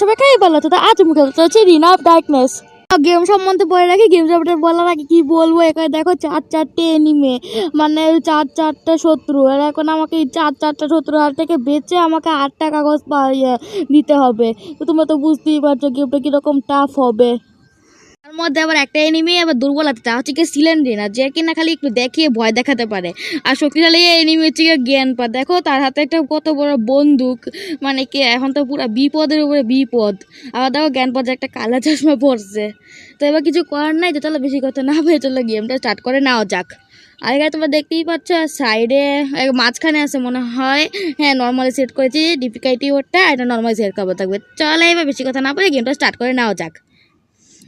সবাই তো আজ মুখে গেম সম্বন্ধে বলে রাখি গেম সম্বন্ধে কী বলব দেখো চার চারটে এনিমে মানে চার চারটে শত্রু। আর এখন আমাকে চার শত্রু বেঁচে আমাকে আটটা কাগজ দিতে হবে। তো তোমরা তো বুঝতেই পারছ গেমটা কীরকম টাফ হবে। তার মধ্যে আবার একটা এনিমি আবার দুর্বল আছে তা হচ্ছে কি সিলেন্ড্রিনা যে কিনা খালি একটু দেখিয়ে ভয় দেখাতে পারে। আর শক্তিশালী এনিমি হচ্ছে গিয়ে জ্ঞান পা দেখো তার হাতে একটা কত বড় বন্দুক মানে কি এখন তো পুরো বিপদের উপরে বিপদ। আবার দেখো জ্ঞান পা যে একটা কালা চশমা পড়ছে তো এবার কিছু করার নাই তো তাহলে বেশি কথা না ভেবে চলো গেমটা স্টার্ট করে নেওয়া যাক। এখানে তোমরা দেখতেই পাচ্ছ সাইডে মাঝখানে আছে মনে হয় হ্যাঁ নর্মালি সেট করেছি ডিপিকাইটি ওরটা এটা নর্মালি সেট করব থাকবে। চলো এবার বেশি কথা না বলে গেমটা স্টার্ট করে নেওয়া যাক।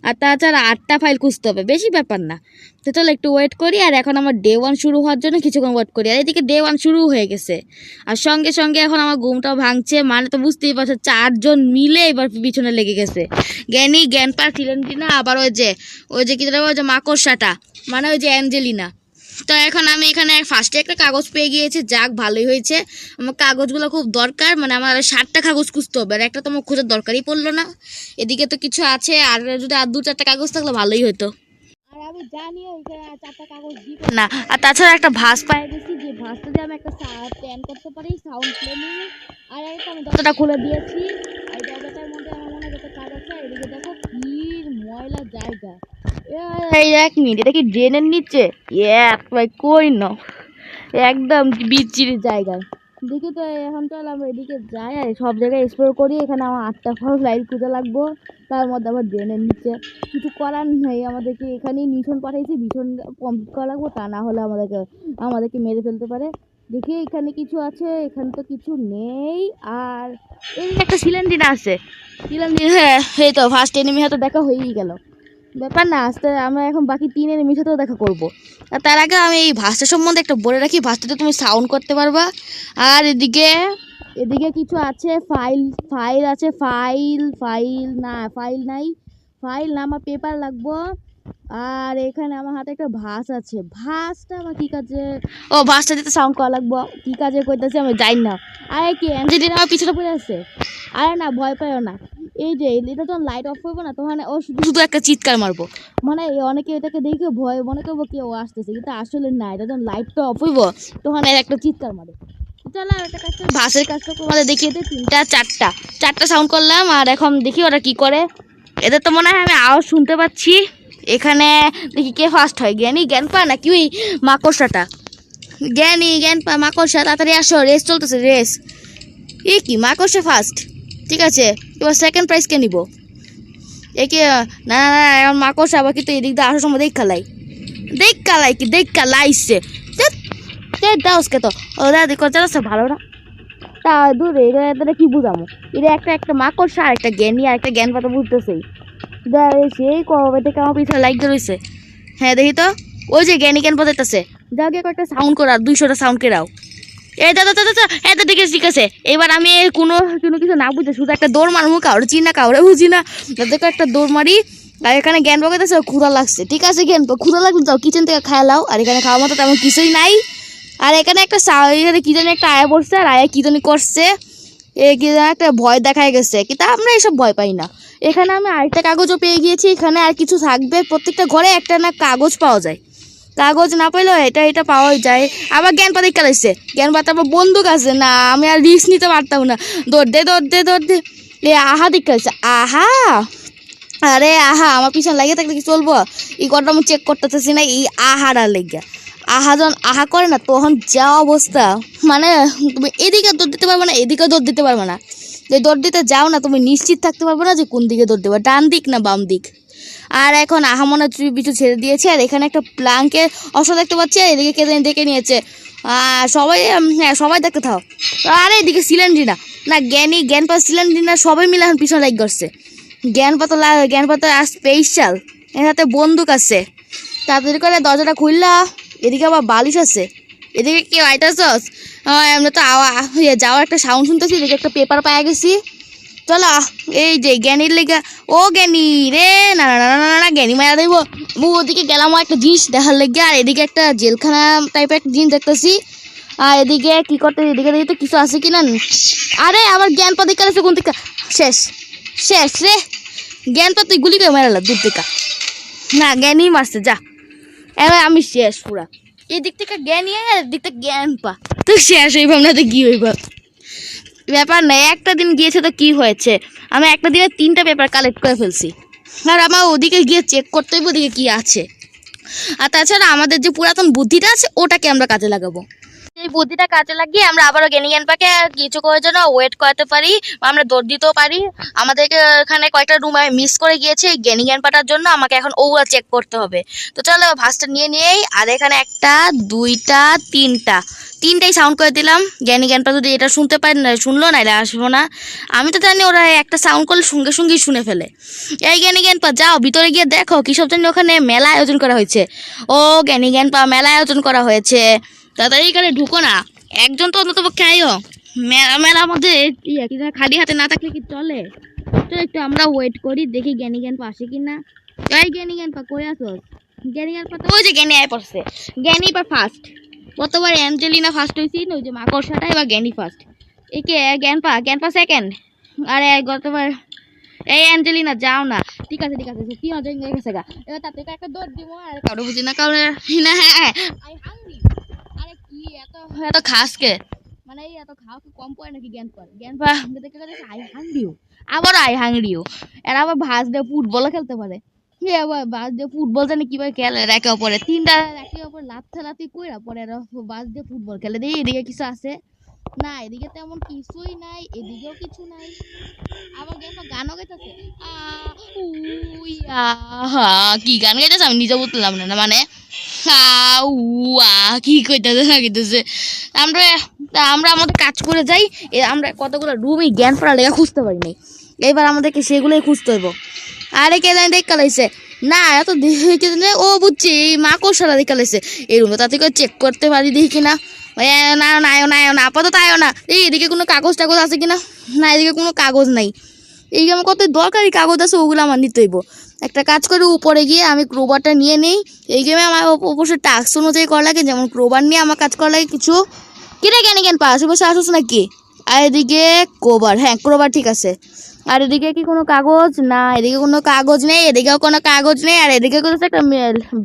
আর তাছাড়া আটটা ফাইল খুঁজতে হবে, বেশি ব্যাপার না। তো চলো একটু ওয়েট করি, আর এখন আমার ডে ওয়ান শুরু হওয়ার জন্য কিছুক্ষণ ওয়েট করি। আর এদিকে ডে ওয়ান শুরু হয়ে গেছে। আর সঙ্গে সঙ্গে এখন আমার ঘুমটাও ভাঙছে মানে তো বুঝতেই পারছ, চারজন মিলে এবার পিছনে লেগে গেছে। জ্ঞানী জ্ঞান পার না আবার ওই যে ওই যে কি ওই যে মাকড়সাটা মানে ওই যে অ্যাঞ্জেলিনা। তো এখন আমি এখানে ফার্স্টে একটা কাগজ পেয়ে গিয়েছি যাক ভালোই হয়েছে। আমার কাগজগুলো খুব দরকার মানে আমার আর ষাটটা কাগজ খুঁজতে হবে আর একটা তো আমার খোঁজার দরকারই পড়ল না। এদিকে তো কিছু আছে আর যদি আর দু চারটা কাগজ থাকলে ভালোই হতো। আর আমি জানি ওইখানে চারটা কাগজ দিবে না আর তাছাড়া একটা ভাস পেয়ে। গেছি যে ভাসটা দিয়ে আমি একটা প্ল্যান করতে পারি সাউন্ড প্লেনিং আর একটা আমি দরজাটা খুলে দিয়েছি। আর দরজাটার মধ্যে আমার মনে হয় কাজ আছে এদিকে দেখো কি ময়লা জায়গা। এই এক মিনিট এটা কি ড্রেনের নিচে? এক ভাই কই না? একদম বিচ্ছিরি জায়গা। দেখি তো এখন চল আমরা এদিকে যাই আর সব জায়গায় এক্সপ্লোর করি এখানে আমার আটটা ফল লাইট খুঁজে লাগবো। তার মধ্যে আবার ড্রেনের নিচে। কিছু করার নেই আমাদেরকে এখানেই মিশন পাঠাইছি মিশন কমপ্লিট করা লাগবো তা না হলে আমাদেরকে আমাদেরকে মেরে ফেলতে পারে। দেখি এখানে কিছু আছে, এখানে তো কিছু নেই। আর এই একটা সিলিন্ডার আছে? সিলিন্ডার হ্যাঁ এই তো ফার্স্ট এনিমি হয়তো দেখা হয়েই গেল। ব্যাপার না, আস্তে আমরা এখন বাকি তিন এনিমির সাথেও দেখা করব। আর তার আগে আমি এই ভাষা সম্বন্ধে একটা বলে রাখি ভাষাতে তুমি সাউন্ড করতে পারবা। আর এদিকে এদিকে কিছু আছে ফাইল ফাইল আছে ফাইল ফাইল না ফাইল নাই। ফাইল না, আমার পেপার লাগবো। আর এখানে আমার হাতে একটা ভাস আছে। ভাসটা আমার কি কাজে? ও ভাসটা দিতে সাউন্ড করা লাগবো। কি কাজে করতেছে আমি জানি না। আরে কি অ্যাঞ্জেলিনা আমার পিছনে পড়ে আছে। আরে না ভয় পাইও না। এই যে এটা যখন লাইট অফ করব না তখন ও শুধু শুধু একটা চিৎকার মারবো। মানে অনেকে এটাকে দেখে ভয় মনে করব কি ও আসতেছে কিন্তু আসলে না এটা যখন লাইটটা অফ হইব তখন একটা চিৎকার মারে। চলো একটা কাজটা ভাসের কাজটা তোমাদের দেখিয়ে দিই তিনটা চারটা। চারটা সাউন্ড করলাম আর এখন দেখি ওরা কি করে। এদের তো মনে হয় আমি আওয়াজ শুনতে পাচ্ছি। এখানে দেখি কে ফার্স্ট হয়? জ্ঞানী জ্ঞান পা নাকি ওই মাকড়সাটা? জ্ঞানী জ্ঞান পা মাকড়সা, তাড়াতাড়ি আসো রেস চলতেছে রেস এ কি, মাকড়সা ফার্স্ট ঠিক আছে, এবার সেকেন্ড প্রাইজ কে নিব? এ কি, না না না, এখন মাকড়সা, আবার কিন্তু এদিক দিয়ে আসার সময় দেখ খালাই। দেখ খালাই কি, দেখ খালাইছে দাওসকে তো। ও, দাদি কথা ভালো না। তা দূরে, এটা কি বুঝামো? এটা একটা একটা মাকড়সা আর একটা জ্ঞানী আর একটা জ্ঞান পাতা বুঝতেছেই। সেই কবে থেকে আমার পিছনে লাইক রয়েছে হ্যাঁ দেখি তো। ওই যে জ্ঞানী জ্ঞান পাতাইতেছে যাও গিয়ে কয়েকটা সাউন্ড করা দুইশোটা সাউন্ড কেরাও। এই দাদা দাদা দাদা এই তো ঠিক আছে ঠিক আছে। এবার আমি কোনো কোনো কিছু না বুঝে শুধু একটা দৌড় মারবো কাউরে চিনি না কাউরে বুঝি না। দেখো একটা দৌড় মারি আর এখানে জ্ঞান বকাতেছে ক্ষুধা লাগছে। ঠিক আছে জ্ঞান ক্ষুধা লাগলে যাও কিচেন থেকে খায় লাও। আর এখানে খাওয়ার মতো তেমন কিছুই নাই। আর এখানে একটা এখানে কি জানি একটা আয়া পড়ছে আর আয়া কি জানি করছে। এ কি জানি একটা ভয় দেখায় গেছে। কিন্তু আমরা এসব ভয় পাই না। এখানে আমি আরেকটা কাগজও পেয়ে গিয়েছি, এখানে আর কিছু থাকবে। প্রত্যেকটা ঘরে একটা না কাগজ পাওয়া যায়। কাগজ না পাইলেও এটা এটা পাওয়াই যায়। আবার জ্ঞান পাতি খেলাইছে জ্ঞান পাতা আবার বন্দুক আছে না, আমি আর রিস্ক নিতে পারতাম না। দৌড় দে দৌড় দে দে এ আহা দিক আহা! আরে আহা, আমার পিছনে লাগিয়ে থাকলে কি চলবো? এই কটা আমি চেক করতেছি না, এই আহারা লেগে। আহা যখন আহা করে না, তখন যা অবস্থা। মানে তুমি এদিকে দৌড় দিতে পারবে না এদিকে দৌড় দিতে পারবে না। যে দৌড় দিতে যাও না, তুমি নিশ্চিত থাকতে পারবে না যে কোন দিকে দৌড় দেবে। ডান দিক না বাম দিক? আর এখন আহামনা চুরি পিছু ছেড়ে দিয়েছে, আর এখানে একটা প্লাঙ্কের অস্ত্র দেখতে পাচ্ছি, আর এদিকে কে ডেকে নিয়েছে। সবাই হ্যাঁ সবাই দেখতে থাও। আরে এদিকে সিলিন্ড্রিনা, না, জ্ঞানী জ্ঞান পাতা সিলিন্ড্রিনা সবাই মিলে এখন পিছনে লাইক করছে। জ্ঞান পাতা জ্ঞান পাতা আর স্পেশাল। এর হাতে বন্দুক আছে। তাড়াতাড়ি করে দরজাটা খুললা, এদিকে আবার বালিশ আছে। এদিকে কেউ আইতাছস? আমরা তো আওয়া ইয়ে, যাওয়ার একটা সাউন্ড শুনতেছি এদিকে একটা পেপার পাওয়া গেছি। চলো এই যে জ্ঞানীর লেগা ও জ্ঞানী রে না না না না না, জ্ঞানী মারা দেবো মু ওদিকে গেলাম একটা জিনিস দেখার লেগে আর এদিকে একটা জেলখানা টাইপের একটা জিনিস দেখতেছি। আর এদিকে কি করতে এদিকে দেখি তো কিছু আছে কি না আরে আমার জ্ঞান পদে আছে কোন থেকে শেষ শেষ রে। জ্ঞান পা তুই গুলি করে মারালা দূর থেকে। না জ্ঞানই মারছে যা। এবার আমি শেষ পুরা। এই দিক থেকে জ্ঞানী আর এদিক থেকে জ্ঞান পা। তো শেষ হইব না তো কি হইব? ব্যাপার নাই, একটা দিন গিয়েছে তো কি হয়েছে? আমি একটা দিনে তিনটা পেপার কালেক্ট করে ফেলছি। আর আমার ওদিকে গিয়ে চেক করতে হইব, ওদিকে কী আছে। আর তাছাড়া আমাদের যে পুরাতন বুদ্ধিটা আছে, ওটাকে আমরা কাজে লাগাবো। বুদ্ধিটা কাজে লাগিয়ে আমরা আবারও জ্ঞান পাকে কিছু করার জন্য ওয়েট করাতে পারি আমরা দৌড় দিতেও পারি। আমাদেরকে এখানে কয়েকটা রুম মিস করে গিয়েছে জ্ঞানী পাটার জন্য। আমাকে এখন ওগুলো চেক করতে হবে। তো চলো ভাসটা নিয়ে নিয়েই, আর এখানে একটা, দুইটা, তিনটা। তিনটাই সাউন্ড করে দিলাম। জ্ঞানী জ্ঞানটা যদি এটা শুনতে পারে না, শুনলো না এটা আসব না। আমি তো জানি ওরা একটা সাউন্ড করলে সঙ্গে সঙ্গেই শুনে ফেলে। এই জ্ঞানী জ্ঞান পা যাও, ভিতরে গিয়ে দেখো কী সব জানি ওখানে মেলা আয়োজন করা হয়েছে। ও জ্ঞানী জ্ঞান পা মেলা আয়োজন করা হয়েছে। তাড়াতাড়ি এখানে ঢুকো না। একজন তো অন্তত পক্ষে আইও। মেলা মেলার মধ্যে খালি হাতে না থাকলে কি চলে? তো একটু আমরা ওয়েট করি দেখি জ্ঞানী জ্ঞান পা আসে কি না এই জ্ঞানী জ্ঞান পা কই আসো জ্ঞানী জ্ঞান পা তো ওই যে জ্ঞানী আয় পড়ছে। জ্ঞানী পা ফার্স্ট গতবার অ্যাঞ্জেলিনা ফার্স্ট হয়েছি না ওই যে মাকড়সাটা এবার জ্ঞানী ফার্স্ট একে জ্ঞান পা জ্ঞান পা সেকেন্ড আরে গতবার এই অ্যাঞ্জেলিনা যাও না। ঠিক আছে ঠিক আছে কি মজা হয়ে গেছে গা। এবার তাতে একটা দৌড় দিব আর কারও বুঝি না কারও না হ্যাঁ আরে কি এত এত খাস কে? মানে এই এত কম নাকি জ্ঞান জ্ঞান দেখে আই আবার আই এরা আবার দিয়ে ফুটবলও খেলতে পারে। আবার দিয়ে ফুটবল জানি কীভাবে খেলে একে অপরে তিনটা একে লাত খেলাতে কইরা পরে এরা দিয়ে ফুটবল খেলে। দেখি এদিকে কিছু আছে। না, এদিকে তেমন কিছুই নাই, এদিকেও কিছু নাই। আবার গেম গানও গাইতেছে। কি গান গাইতেছে আমি নিজে বুঝলাম না। মানে আ, কি কইতেছে না কইতেছে আমরা আমরা আমাদের কাজ করে যাই আমরা কতগুলো রুমই জ্ঞান পড়া লেখা খুঁজতে পারি নাই। এবার আমাদেরকে সেগুলোই খুঁজতে হইব। আরে কে জানি দেখ কালাইছে না এত দেখে ও বুঝছি এই মাকড়সারা দেখে কালাইছে এই রুমে তাতে করে চেক করতে পারি দেখি কিনা না না আয়ো না আয়ো না আপাতত আয়ো না। এই এদিকে কোনো কাগজ টাগজ আছে কিনা? না এদিকে কোনো কাগজ নাই। এই আমার কত দরকারি কাগজ আছে ওগুলো আমার নিতে হইব। একটা কাজ করে, উপরে গিয়ে আমি ক্রোবারটা নিয়ে নেই। এই গেমে আমার অবশ্যই টাস্ক অনুযায়ী করা লাগে, যেমন ক্রোবার নিয়ে আমার কাজ করা লাগে কিছু। কিনে কেন কেন পা আশেপাশে আসুস নাকি আর এদিকে ক্রোবার হ্যাঁ ক্রোবার ঠিক আছে। আর এদিকে কি কোনো কাগজ? না, এদিকে কোনো কাগজ নেই, এদিকেও কোনো কাগজ নেই, আর এদিকে কোনো একটা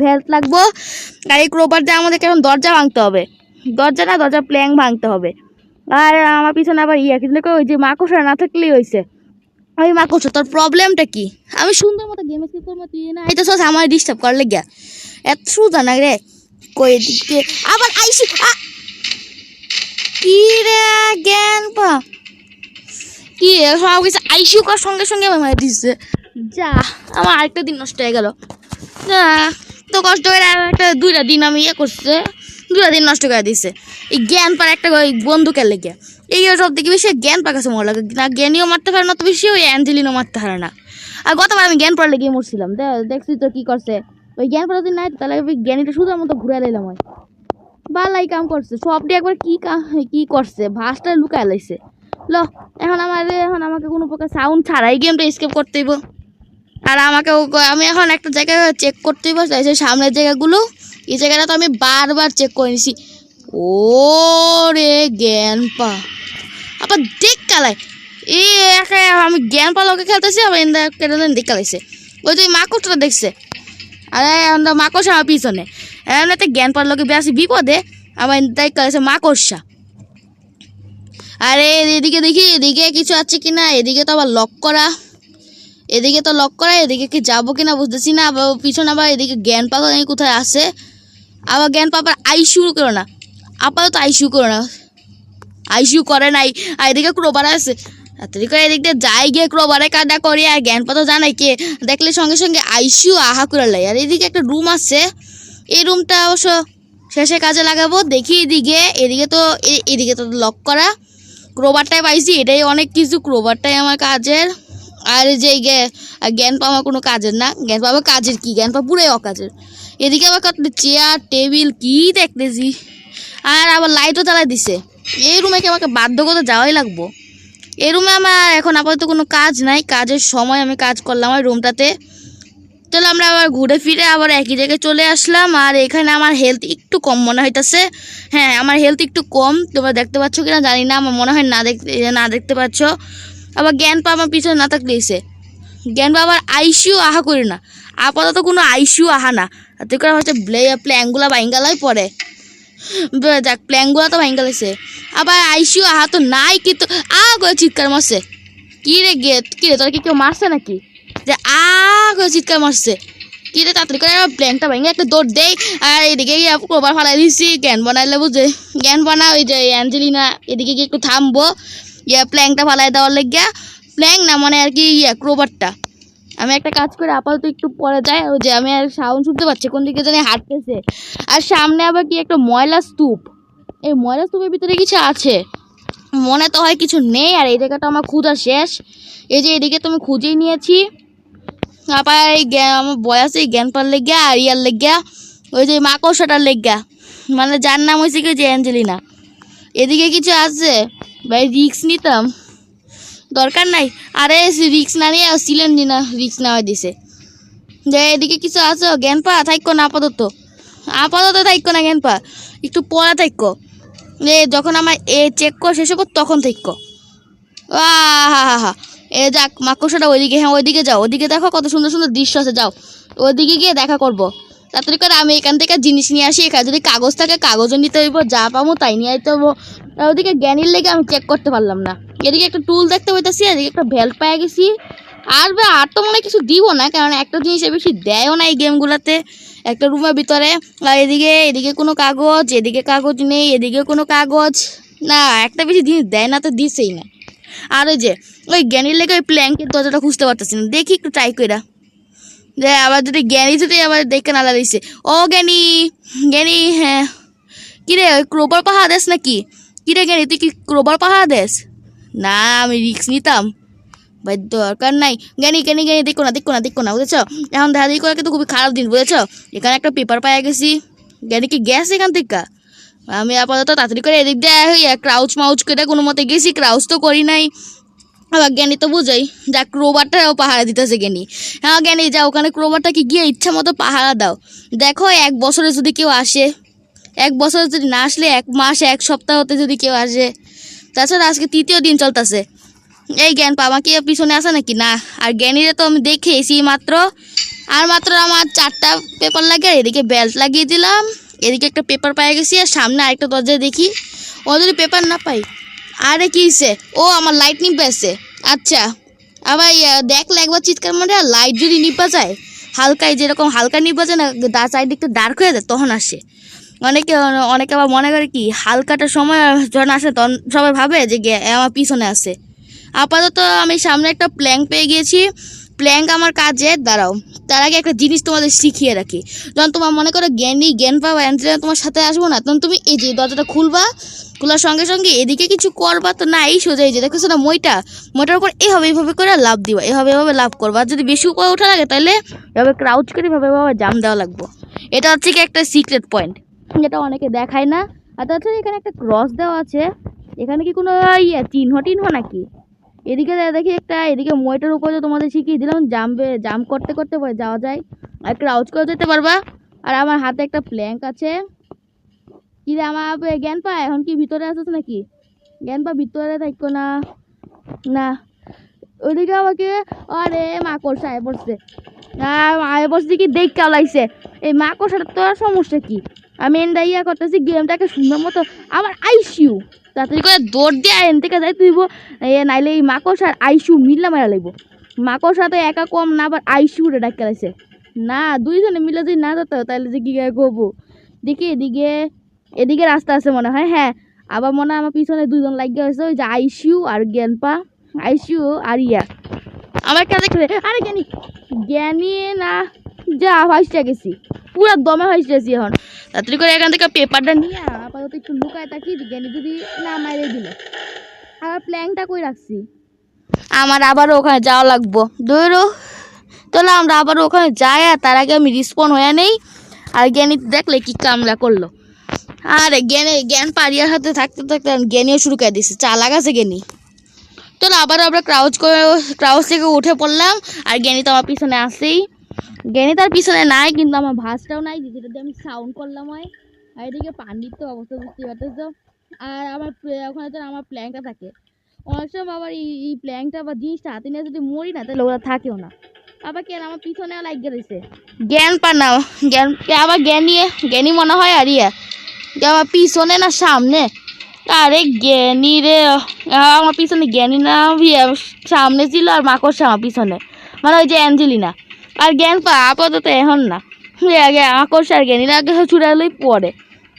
ভেল্ট লাগবো। আর এই ক্রোবার দিয়ে আমাদেরকে এখন দরজা ভাঙতে হবে। দরজা না, দরজা প্ল্যাং ভাঙতে হবে। আর আমার পিছনে আবার ইয়ে কিন্তু ওই যে মাকড়সা না থাকলেই হয়েছে আমি মা করছ, তোর প্রবলেমটা কি? আমি সুন্দর মতো গেম স্কিপ করব, তুই না এটা সব আমার ডিস্টার্ব করলে গিয়া এত সুদা না রে, কই দিকে আবার আইসি! কি রে জ্ঞান পা? কি সব কিছু আইসিউ করার সঙ্গে সঙ্গে মারা দিচ্ছে যা, আমার আরেকটা দিন নষ্ট হয়ে গেল। যা, তো কষ্ট করে একটা দুইটা দিন আমি ইয়ে করছে, দুইটা দিন নষ্ট করে দিচ্ছে এই জ্ঞান পার একটা ওই বন্দুকের লেগে এই সব থেকে বেশি জ্ঞান পার কাছে মনে লাগে না, জ্ঞানীও মারতে পারে না তো বেশি ওই অ্যাঞ্জেলিনও মারতে পারে না। আর গতবার আমি জ্ঞান পড়া লেগে মরছিলাম। দেখছি তো কি করছে। ওই জ্ঞান পড়া যদি নাই, তাহলে ওই জ্ঞানীটা শুধু মতো ঘুরে লাইলাম হয় বালাই কাম করছে। সবটি একবার কি কি করছে? ভাসটা লুকায় লাইছে। ল, এখন আমার এখন আমাকে কোনো প্রকার সাউন্ড ছাড়াই গেমটা স্কেপ করতে হইব। আর আমাকে আমি এখন একটা জায়গায় চেক করতে হইব সামনের জায়গাগুলো, এই জায়গাটা তো আমি বারবার চেক করে নিছি। ও রে জ্ঞান পা। আবার দেখ কালাই। এই একা, আমি জ্ঞান পা লোকে খেলতেছি, আবার এন্দা কেটে দেখ কালাইছে। ওই যে মাকড়টা দেখছে। আরে আমরা মাকড়সা আমার পিছনে। এমনিতে জ্ঞান পার লোকে বেশি বিপদে আমার দেখ কালাইছে মাকড়সা আরে, এদিকে দেখি, এদিকে কিছু আছে কি না এদিকে তো আবার লক করা। এদিকে তো লক করা, এদিকে কি যাব কিনা বুঝতেছি না। আবার পিছনে আবার এদিকে জ্ঞান পাতা কোথায় আছে? আবার জ্ঞান পাপার আইসিউ করো না। আপাতত আইসিউ করো না। আইসিউ করে নাই। আর এদিকে ক্রোবার আছে। তাড়াতাড়ি করে এদিক দিয়ে যাই গিয়ে ক্রোবারে কাটা করি, আর জ্ঞান পাতা জানাই কে। দেখলে সঙ্গে সঙ্গে আইসিউ আহা করে লাই। আর এদিকে একটা রুম আছে। এই রুমটা অবশ্য শেষে কাজে লাগাবো। দেখি এদিকে এদিকে তো এদিকে তো লক করা। ক্রোবারটাই পাইছি, এটাই অনেক কিছু। ক্রোবারটাই আমার কাজের। আর যে জ্ঞান পাওয়া কোনো কাজের না। জ্ঞান পাওয়া কাজের কি? জ্ঞান পাওয়া পুরাই অকাজের। এদিকে আবার কত চেয়ার টেবিল কি দেখতেছি? আর আবার লাইটও চালাই দিছে। এই রুমে কি আমাকে বাধ্য করে যাওয়াই লাগবো। এই রুমে আমার এখন আপাতত কোনো কাজ নাই, কাজের সময় আমি কাজ করলাম ওই রুমটাতে চলো আমরা আবার ঘুরে ফিরে আবার একই জায়গায় চলে আসলাম, আর এখানে আমার হেলথ একটু কম মনে হইতেছে। হ্যাঁ আমার হেলথ একটু কম, তোমরা দেখতে পাচ্ছ কিনা জানি না, আমার মনে হয় না দেখতে না দেখতে পাচ্ছ। আবার জ্ঞান পা আমার পিছনে না থাকলে এসে জ্ঞান বাবার আইসিউ আহা করি না। আপাতত কোনো আইসিউ আহা না। তাতে করে হচ্ছে প্ল্যাংগুলা বাইঙ্গালাই পড়ে বে- যাক প্ল্যাংগুলা তো বাইঙ্গালাইছে আবার আইসিউ আহা তো নাই, কিন্তু আ করে চিৎকার মারছে কি রে গে কি রে তোর কি কেউ মারছে নাকি? যে আ করে চিৎকার মারছে কি রে তাড়াতাড়ি করে প্ল্যাংটা ভেঙে একটা দৌড় দেই। আর এদিকে গিয়ে কোবার ফালাই দিচ্ছি জ্ঞান বানাইলে বুঝে জ্ঞান বানা ওই যে অ্যাঞ্জেলিনা এদিকে গিয়ে একটু থামবো। ইয়া প্ল্যাংটা ফালাই দেওয়ার লেগিয়া। প্ল্যাং না মানে আর কি ইয়া ক্রোবারটা আমি একটা কাজ করে, আপাতত একটু পরে যাই, ওই যে আমি আর সাউন্ড শুনতে পাচ্ছি, কোন দিকে জানি হাঁটতেছে। আর সামনে আবার কি একটা ময়লা স্তূপ? এই ময়লা স্তূপের ভিতরে কিছু আছে। মনে তো হয় কিছু নেই, আর এই জায়গাটা আমার খুঁজা শেষ। এই যে এদিকে তুমি খুঁজেই নিয়েছি। তারপর এই আমার বয়স এই জ্ঞান পার লেগিয়া, আর ইয়ার লেগিয়া, ওই যে মাকড়সাটার লেগিয়া। মানে যার নাম হয়েছে কি যে অ্যাঞ্জেলিনা। এদিকে কিছু আছে? ভাই রিক্স নিতাম। দরকার নাই। আরে রিক্স না নিয়ে সিলেন না রিক্স নেওয়া দিছে। যে এদিকে কিছু আছো, জ্ঞান পা থাকো না আপাতত। আপাতত থাকো না জ্ঞান পা, একটু পড়া থাকো এ, যখন আমার এ চেক কর শেষ হব, তখন থাকো হা হা হা এ যাক, মাকড়সাটা ওইদিকে হ্যাঁ ওইদিকে যাও। ওইদিকে দেখো কত সুন্দর সুন্দর দৃশ্য আছে, যাও। ওইদিকে গিয়ে দেখা করব। তাড়াতাড়ি করে আমি এখান থেকে জিনিস নিয়ে আসি, এখানে যদি কাগজ থাকে, কাগজও নিতে হইব, যা পাবো তাই নিয়ে আইতে আর ওদিকে জ্ঞানীর লেগে আমি চেক করতে পারলাম না। এদিকে একটা টুল দেখতে পাইতেছি, এদিকে একটা ভেল্ট পেয়ে গেছি। আর আর তো মনে কিছু দিব না, কারণ একটা জিনিস বেশি দেয়ও না এই গেমগুলোতে একটা রুমের ভিতরে, আর এদিকে এদিকে কোনো কাগজ, এদিকে কাগজ নেই, এদিকে কোনো কাগজ। না, একটা বেশি জিনিস দেয় না, তো দিছেই না। আর ওই যে, ওই জ্ঞানীর লেগে ওই প্ল্যাঙ্কের দরজাটা খুঁজতে পারতেছি না। দেখি একটু ট্রাই কইরা। যে আবার যদি জ্ঞানী যদি আবার দেখে না দিছে। ও জ্ঞানী জ্ঞানী হ্যাঁ। কিরে, ওই ক্রোবার পাহাড় দেস নাকি? কিরে জ্ঞানী, তুই কি ক্রোবার পাহাড় দেস? না, আমি রিক্স নিতাম। ভাই দরকার নাই। জ্ঞানী জ্ঞানী জ্ঞানী, দেখো না দেখো না দেখো না, বুঝেছ? এখন দেখা দেখি করে কিন্তু খুবই খারাপ দিন, বুঝেছ? এখানে একটা পেপার পাওয়া গেছি। জ্ঞানী কি গ্যাস এখান থেকে? আমি আপাতত তাড়াতাড়ি করে এদিক দিয়ে হইয়া ক্রাউচ মাউচ করে কোনো মতে গেছি ক্রাউচ তো করি নাই। আবার জ্ঞানী তো বুঝাই যা ক্রোবারটাও পাহারা দিতেছে জ্ঞানী। হ্যাঁ জ্ঞানী যা ওখানে ক্রোবারটাকে গিয়ে ইচ্ছা মতো পাহারা দাও। দেখো, এক বছরে যদি কেউ আসে, এক বছরে যদি না আসলে, এক মাস, এক সপ্তাহতে যদি কেউ আসে তাছাড়া আজকে তৃতীয় দিন চলতেছে। এই জ্ঞান পামা কি, পিছনে আসে নাকি? না, আর জ্ঞানীরা তো আমি দেখেছি মাত্র। আর মাত্র আমার চারটা পেপার লাগে আর এদিকে বেল্ট লাগিয়ে দিলাম, এদিকে একটা পেপার পেয়ে গেছি, আর সামনে আরেকটা দরজায় দেখি। ও যদি পেপার না পাই। আরে কি? ও, আমার লাইট নিবে আছে। আচ্ছা আবার দেখলে একবার চিৎকার মারে, আর লাইট যদি নিবা যায়, হালকায় যেরকম হালকা নিবা যায় না দা চারিদিকটা ডার্ক হয়ে যায়, তখন আসে। অনেকে অনেকে আবার মনে করে কি, হালকাটা সময় যখন আসে তখন সবাই ভাবে যে আমার পিছনে আছে। আপাতত আমি সামনে একটা প্ল্যাঙ্ক পেয়ে গিয়েছি। প্ল্যাঙ্ক আমার কাজে, দাঁড়াও। তার আগে একটা জিনিস তোমাদের শিখিয়ে রাখি। যখন তোমার মনে করো জ্ঞানী, জ্ঞান পাবা অ্যান্ট্রেনা তোমার সাথে আসব না, তখন তুমি এই যে দরজাটা খুলবা, খোলার সঙ্গে সঙ্গে এদিকে কিছু করবা তো না এই সোজা এই যে দেখেছ না মইটা। মইটার উপর এভাবে এইভাবে করে লাভ দিবা, এভাবে এভাবে লাভ করবা। যদি বেশি উপরে ওঠা লাগে তাহলে এভাবে ক্রাউচ করে এভাবে এভাবে জাম দেওয়া লাগবে। এটা হচ্ছে কি একটা সিক্রেট পয়েন্ট যেটা অনেকে দেখায় না। আর তাছাড়া এখানে একটা ক্রস দেওয়া আছে। এখানে কি কোনো ইয়ে চিহ্ন টিহ্ন নাকি? এদিকে দেখি একটা, এদিকে মইটার উপরে তোমাদের শিখিয়ে দিলাম জাম্পে জাম্প করতে করতে যাওয়া যায়। আর ক্রাউচ করে যেতে পারবা। আর আমার হাতে একটা প্ল্যাঙ্ক আছে। কি রে, আমার জ্ঞান পা, এখন কি ভিতরে আসিস নাকি? জ্ঞান পা ভিতরে থাকো না। না। ওইদিকে আমাকে, আরে মাকড়সা আয় পড়ছে। আর আয় পড়ছে কি, দেখ লাগছে এই মাকড়সাটা তোর সমস্যা কি? আমি এনটা ইয়া করতেছি, গেমটাকে সুন্দর মতো আবার আইসিউ তাড়াতাড়ি করে দৌড় দিয়ে এন থেকে যাই তুইব। এ, নাইলে এই মাকড়সার আইসিউ মিললে মারা লাগব মাকড়সা তো একা কম না, আবার আইসিউ রে ডাক্তার আছে না, দুইজনে মিলে যদি না যেত তাহলে যে কি করব? দেখি এদিকে এদিকে রাস্তা আছে মনে হয় হ্যাঁ। আবার মনে হয় আমার পিছনে দুজন লাগিয়ে হয়েছে ওই যে আইসিউ আর জ্ঞানপা। আইসিউ আর ইয়া। আমার কাছে আরে জ্ঞানী। জ্ঞানী না। যা ভাইসটা গেছি। পুরা দমে ভাইসতেছি এখন। তাড়াতাড়ি করে এখান থেকে পেপারটা নিয়ে আপাতত একটু লুকায় থাকি জ্ঞানী যদি না মাইরে দিল। আবার প্ল্যানটা কই রাখছি? আমার আবারও ওখানে যাওয়া লাগবো। দূরও তাহলে আমরা আবার ওখানে যাই আর তার আগে আমি রিসপন হয়ে নেই। আর জ্ঞানী দেখলে কি কামলা করল। আর জ্ঞানে, জ্ঞান পারিয়ার হাতে থাকতে থাকতে জ্ঞানীও শুরু করে দিছে। চালাক আছে জ্ঞানী। চলো আবার আমরা ক্রাউচ করে ক্রাউচ থেকে উঠে পড়লাম। আর জ্ঞানী তো আমার পিছনে আসেই জ্ঞানী তার পিছনে নাই, কিন্তু আমার ভাসটাও নাই যেটা দিয়ে আমি সাউন্ড করলাম হয়। আর এদিকে তো অবস্থা বুঝতে পারতেছো? আর আমার ওখানে তো আমার প্ল্যানটা থাকে। অনেক সময় আবার এই প্ল্যাংটা বা জিনিসটা হাতে নিয়ে যদি মরি না, তাহলে ওরা থাকেও না। আবার কেন? আমার পিছনে লাগিয়ে রয়েছে জ্ঞান পা না, জ্ঞান আবার জ্ঞানী জ্ঞানী মনে হয় আর ইয়া? আমার পিছনে না সামনে? আরে জ্ঞানী রে আমার পিছনে জ্ঞানী না সামনে ছিল আর মাকড়সা আমার পিছনে। মানে ওই যে অ্যাঞ্জেলিনা। আর জ্ঞান পা আপাতত এখন না। আগে মাকড়সা আর জ্ঞানীরা আগে ছুটালেই পরে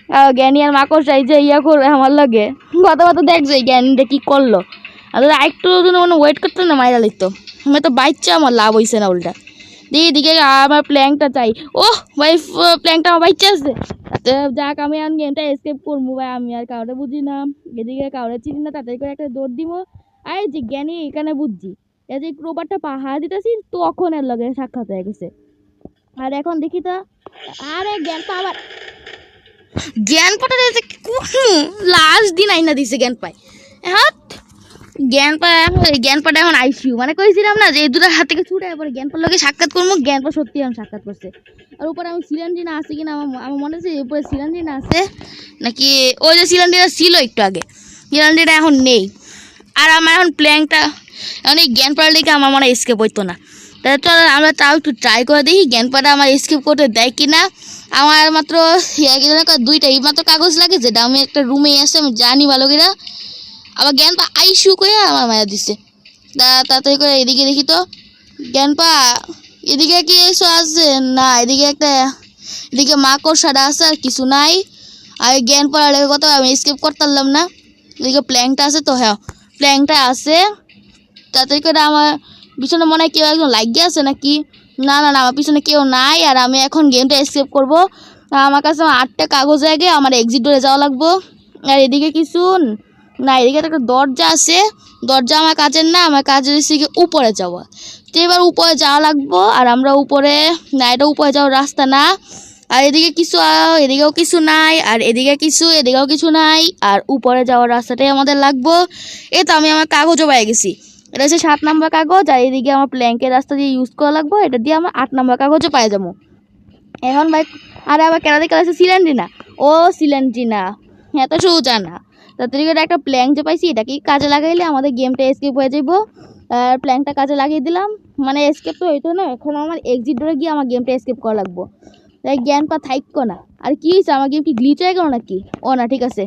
আর জ্ঞানী আর মাকড়সা এই যে ইয়া করবে আমার লাগে। কথা কথা দেখছে জ্ঞানীটা কি করল? আর একটু যদি মানে ওয়েট করতে না, মাইরা লিখতো আমি তো বাচ্চা আমার লাভ হয়েছে না উল্টা। দিয়ে এদিকে আমার প্ল্যাংটা চাই। ও ভাই প্ল্যাংটা আমার আছে। তো যাক, আমি আর গেমটা এসকেপ করব, ভাই। আমি আর কাউরে বুঝি না। এদিকে কাউরে চিনি না তাড়াতাড়ি করে একটা দৌড় দিব। আর যে জ্ঞানী, এখানে বুঝছি। যে ক্রোবারটা পাহাড় দিতেছি তখন এর লগে সাক্ষাৎ হয়ে গেছে। আর এখন দেখি তো আরে জ্ঞান পাবার জ্ঞান পাটা দিয়েছে লাস্ট দিন আইনা দিছে জ্ঞান পায় হ্যাঁ জ্ঞান পা জ্ঞান পাটা এখন আইসিউ মানে কইছিলাম না যে এই দুটার হাত থেকে ছুটে পরে জ্ঞান পার লগে সাক্ষাৎ করব জ্ঞান পা সত্যি আমি সাক্ষাৎ করছে আর উপরে আমি সিলিন্ডার আছে কিনা আমার আমার মনে আছে উপরে সিলিন্ডার আছে, নাকি ওই যে সিলিন্ডার ছিল একটু আগে। সিলিন্ডারটা এখন নেই। আর আমার এখন প্ল্যাংটা এখন এই জ্ঞান পাড়া লেগে আমার মনে স্কেপ হইতো না। তাহলে চল আমরা তাও একটু ট্রাই করে দেখি, জ্ঞান পাড়া আমার এসকেপ করতে দেয় কি না আমার মাত্র দুইটা, এই মাত্র কাগজ লাগে যেটা আমি একটা রুমে আসে আমি জানি ভালো কিনা আবার জ্ঞান পা আইসু করে আমার মায়া দিছে। তা, তাড়াতাড়ি করে এদিকে দেখি তো। জ্ঞান পা, এদিকে কি এসো আছে? না, এদিকে একটা, এদিকে মাকড়সাটা আছে আর কিছু নাই। আর জ্ঞান লেগে কথা আমি স্কেপ করতে পারলাম না। এদিকে প্ল্যাংটা আছে তো হ্যাঁ। প্ল্যাংটা আছে। তাতে করে আমার পিছনে মনে হয় কেউ একজন লাগিয়ে আছে নাকি? না না না, আমার পিছনে কেউ নাই আর আমি এখন গেমটা স্কেপ করব। আমার কাছে আমার আটটা কাগজ আগে, আমার এক্সিট ডোরে যাওয়া লাগবো। আর এদিকে কিছু না, এদিকে একটা দরজা আছে। দরজা আমার কাজের না, আমার কাজের হচ্ছে উপরে যাওয়া। তো এবার উপরে যাওয়া লাগবো, আর আমরা উপরে, না, এটা উপরে যাওয়ার রাস্তা না। আর এদিকে কিছু এদিকেও কিছু নাই, আর এদিকে কিছু, এদিকেও কিছু নাই, আর উপরে যাওয়ার রাস্তাটাই আমাদের লাগবো। এই তো আমি আমার কাগজও পেয়ে গেছি। এটা হচ্ছে সাত নম্বর কাগজ, আর এদিকে আমার প্ল্যাঙ্কের রাস্তা দিয়ে ইউজ করা লাগবো, এটা দিয়ে আমার আট নম্বর কাগজও পাই যাব। এখন ভাই, আরে আবার কেনা দেখে আছে সিলেন্ড্রিনা ও সিলেন্ড্রিনা হ্যাঁ তো সোজা না। তাড়াতাড়ি করে একটা প্ল্যাং যে পাইছি এটাকে কাজে লাগাইলে আমাদের গেমটা এসকেপ হয়ে যাব আর প্ল্যাংটা কাজে লাগিয়ে দিলাম। মানে এসকেপ তো হইতো না, এখন আমার এক্সিট ডোরে গিয়ে আমার গেমটা এসকেপ করা লাগবো। তাই জ্ঞান পা থাইকো না। আর কি হয়েছে গেম কি গ্লিচ হয়ে গেল নাকি? ও না, ঠিক আছে।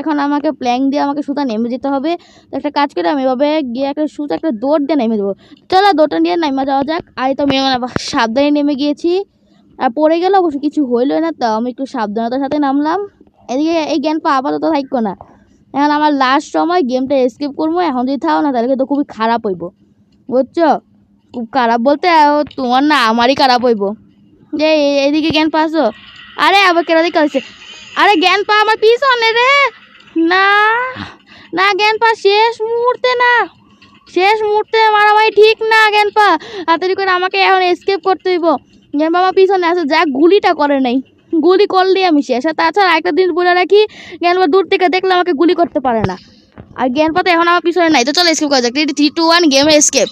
এখন আমাকে প্ল্যাং দিয়ে আমাকে সুতা নেমে যেতে হবে। তো একটা কাজ করে আমি এভাবে গিয়ে একটা সুতা, একটা দৌড় দিয়ে নেমে দেবো চলো, দৌড়টা নিয়ে নেমে যাওয়া যাক। আর তো আমি সাবধানে নেমে গিয়েছি। আর পড়ে গেলে অবশ্য কিছু হইল না, তো আমি একটু সাবধানতার সাথে নামলাম। এদিকে এই জ্ঞান পা আপাতত থাকব না। এখন আমার লাস্ট সময় গেমটা স্কিপ করব, এখন যদি থাও না, তাহলে তো খুবই খারাপ হইব। বুঝছ? খুব খারাপ বলতে তোমার না আমারই খারাপ হইব। যে এদিকে জ্ঞান পাসো আরে, আবার কেন দিকে আরে, জ্ঞান পা আমার পিছনে রে। না না, জ্ঞান পা শেষ মুহূর্তে না। শেষ মুহূর্তে মারামারি ঠিক না, জ্ঞান পা। তাড়াতাড়ি করে আমাকে এখন এসকেপ করতে হইব। জ্ঞান পা আমার পিছনে আছে, যা গুলিটা করে নাই। গুলি করলেই আমি শেষ। আর তাছাড়া একটা দিন বলে রাখি, জ্ঞান পা দূর থেকে দেখলে আমাকে গুলি করতে পারে না। আর জ্ঞান পাতা এখন আমার পিছনে নাই। তো চলো এসকেপ করা যাক। থ্রি টু ওয়ান গেমে এসকেপ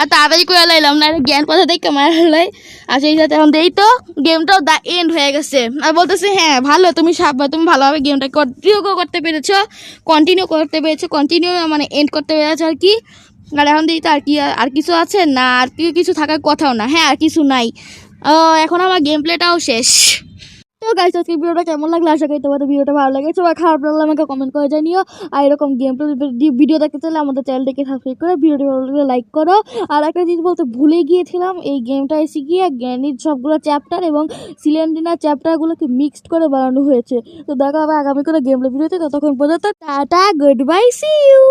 আর তাড়াতাড়ি করে লাইলাম না জ্ঞান কথা দেখে মারা লাই আর সেই সাথে এখন দেই তো গেমটাও দা এন্ড হয়ে গেছে। আর বলতেছে হ্যাঁ ভালো, তুমি সাব তুমি ভালোভাবে গেমটা কন্টিনিউ করতে পেরেছ। কন্টিনিউ করতে পেরেছ কন্টিনিউ মানে এন্ড করতে পেরেছ আর কি। আর এখন দিই তো, আর কি, আর কিছু আছে? না, আর কিছু থাকার কথাও না। হ্যাঁ আর কিছু নাই। এখন আমার গেম প্লেটাও শেষ। তো গাইস আজকে ভিডিওটা কেমন লাগল? আশা করি তোমাদের ভিডিওটা ভালো লেগেছে বা খারাপ লাগলে আমাকে কমেন্ট করে জানিও। আর এরকম গেম ভিডিও দেখতে চাইলে আমাদের চ্যানেলটিকে সাবস্ক্রাইব করে ভিডিওটি ভালো লাগলে লাইক করো। আর একটা জিনিস বলতে ভুলে গিয়েছিলাম, এই গেমটা এসে গিয়ে জ্ঞানীর সবগুলো চ্যাপ্টার এবং সিলেন্ডিনার চ্যাপ্টারগুলোকে মিক্সড করে বানানো হয়েছে। তো দেখা হবে আগামী করে গেম ভিডিওতে ততক্ষণ পর্যন্ত tata good bye see you